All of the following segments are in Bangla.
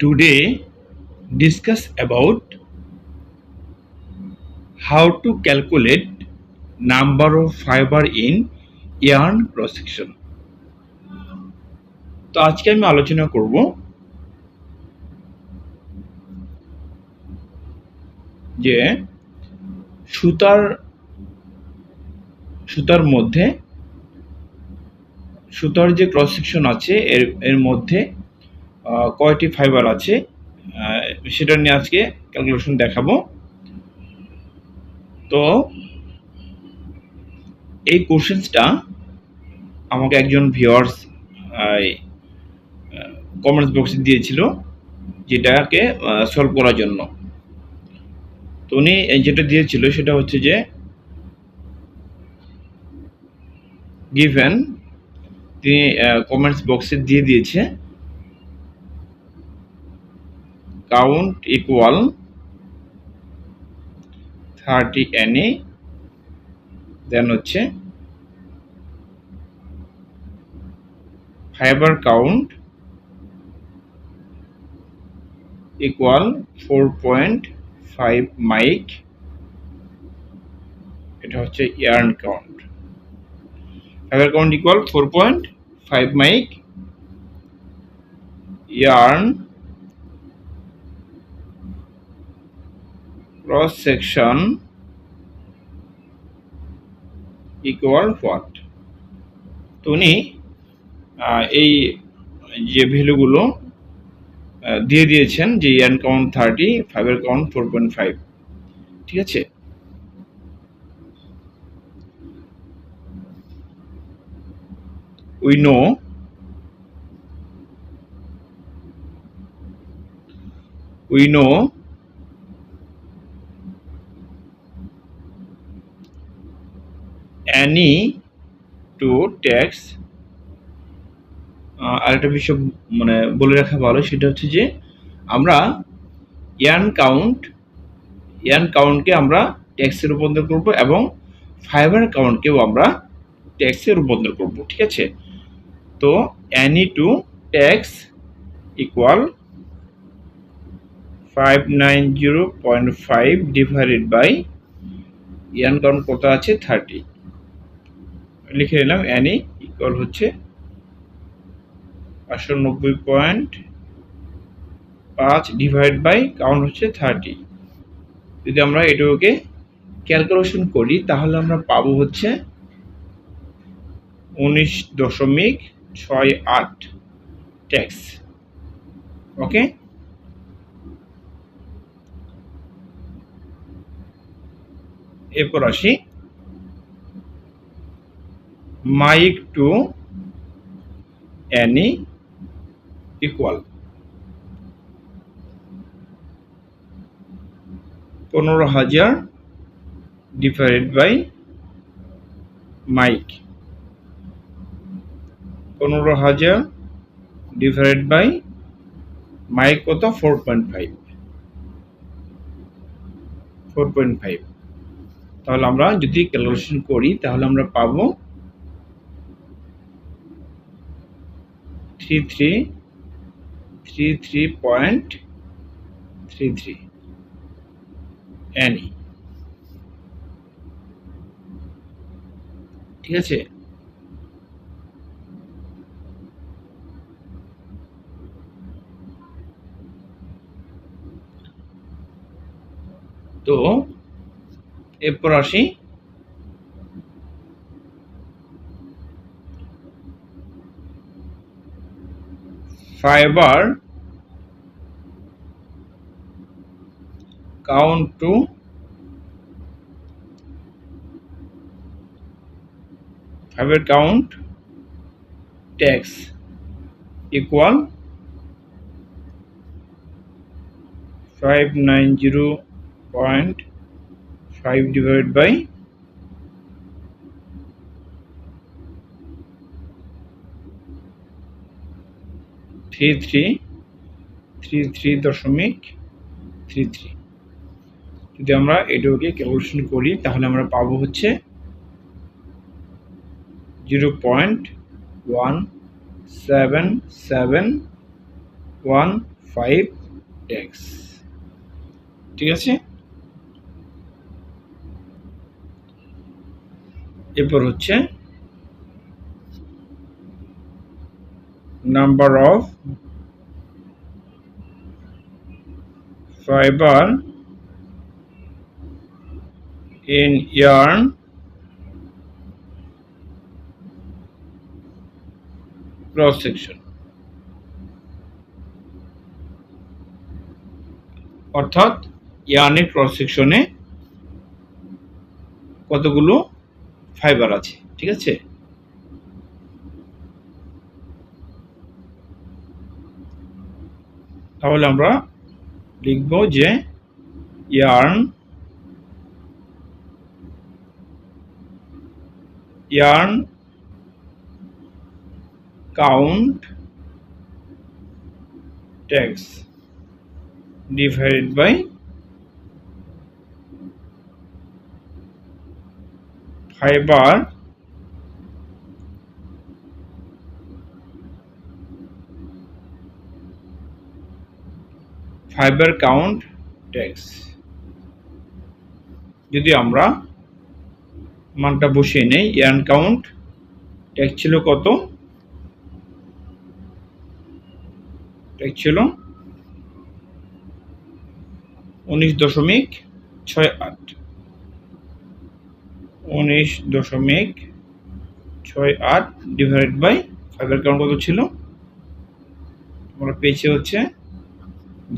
Today, discuss about how to calculate number of fiber in yarn cross section. তো আজকে আমি আলোচনা করব যে সুতার সুতার মধ্যে সুতার যে ক্রস সেকশন আছে এর এর মধ্যে কয়টি ফাইবার আছে? সেটা নিয়ে আজকে ক্যালকুলেশন দেখাবো। তো এই কোশ্চেন্সটা আমাকে একজন ভিওয়ার্স কমেন্টস বক্সে দিয়েছিল, যেটাকে সলভ করার জন্য। তো উনি যেটা দিয়েছিল, সেটা হচ্ছে যে গিভেন তিনি কমেন্টস বক্সে দিয়ে দিয়েছে। Count equal thirty Ne then হচ্ছে fibre count equal four point five mic এটা হচ্ছে yarn count fibre count equal four point five mic yarn cross section equal what? তো উনি এই যে ভ্যালুগুলো দিয়ে দিয়েছেন, যে ইয়ান কাউন্ট থার্টি ফাইভের কাউন্ট ফোর পয়েন্ট ফাইভ ঠিক আছে? We know we know to tax আহ, আরেকটা বিষয় মানে বলে রাখা ভালো সেটা হচ্ছে যে আমরা ইয়ান কাউন্ট ইয়ান কাউন্টকে আমরা ট্যাক্সে রূপান্তর করব এবং ফাইবার কাউন্টকেও আমরা ট্যাক্সে রূপান্তর করব ঠিক আছে? তো Ne to tex equal five nine zero point five divided by yarn count কত আছে থার্টি লিখে নিলাম অ্যানি ইকুয়াল হচ্ছে পাঁচশো নব্বই পয়েন্ট পাঁচ ডিভাইড বাই কাউন্ট হচ্ছে থার্টি যদি আমরা এটুকুকে ক্যালকুলেশন করি, তাহলে আমরা পাবো হচ্ছে উনিশ দশমিক ছয় আট ট্যাক্স ওকে এরপর আসি। Mic to Ne equal. পনেরো হাজার ডিভাইডেড বাই মাইক। পনেরো হাজার ডিভাইডেড বাই মাইক কত? Four point five. Four point five. তাহলে আমরা যদি ক্যালকুলেশন করি, তাহলে আমরা পাবো three three three three point three three Ne ঠিক আছে? তো এরপর আসি fiber count to fiber count. Tax equal 590.5 divided by three three three three দশমিক থ্রি থ্রি। যদি আমরা এটাকে ক্যালকুলেশন করি, তাহলে আমরা পাবো হচ্ছে zero point one seven seven one five tex ঠিক আছে? এরপর হচ্ছে number of fibre in yarn cross section. অর্থাৎ ইয়ার্নের ক্রস সেকশনে কতগুলো ফাইবার আছে? ঠিক আছে? তাহলে আমরা লিখব যে yarn yarn count tex divide by fibre fiber count tags. যদি আমরা মানটা বসিয়ে নেই ইয়ার্ন কাউন্ট ট্যাগ ছিল কত? ট্যাগ ছিল উনিশ দশমিক ছয় আট। উনিশ দশমিক ছয় আট ডিভাইড বাই ফাইভের কাউন্ট কত ছিল? আমরা পেয়েছি হচ্ছে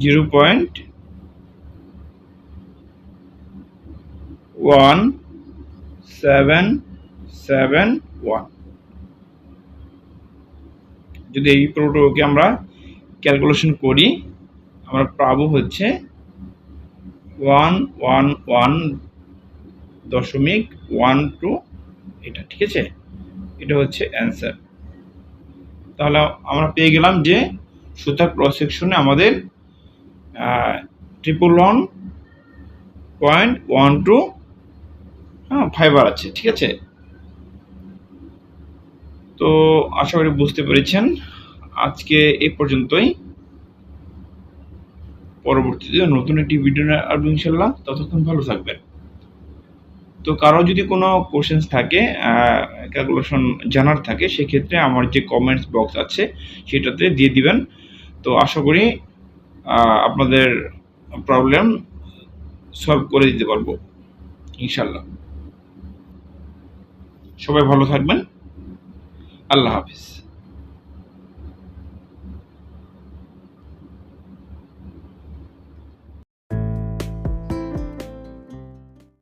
zero point one seven seven one. যদি এই পুরোটাকে আমরা ক্যালকুলেশন করি, আমরা পাবো হচ্ছে ওয়ান ওয়ান ওয়ান দশমিক ওয়ান টু এটা, ঠিক আছে? এটা হচ্ছে অ্যান্সার তাহলে আমরা পেয়ে গেলাম যে সুতার ক্রস সেকশনে আমাদের triple one point one two হ্যাঁ ফাইবার আছে, ঠিক আছে? তো আশা করি বুঝতে পেরেছেন। আজকে এই পর্যন্তই। পরবর্তীতে নতুন একটি ভিডিও আসব ইনশাল্লাহ ততক্ষণ ভালো থাকবেন। তো কারও যদি কোনো কোশ্চেন্স থাকে ক্যালকুলেশন জানার থাকে, সেক্ষেত্রে আমার যে কমেন্টস বক্স আছে, সেটাতে দিয়ে দিবেন। তো আশা করি আপনাদের প্রবলেম সলভ করে দিতে পারব ইনশাল্লাহ সবাই ভালো থাকবেন। আল্লাহ হাফিজ।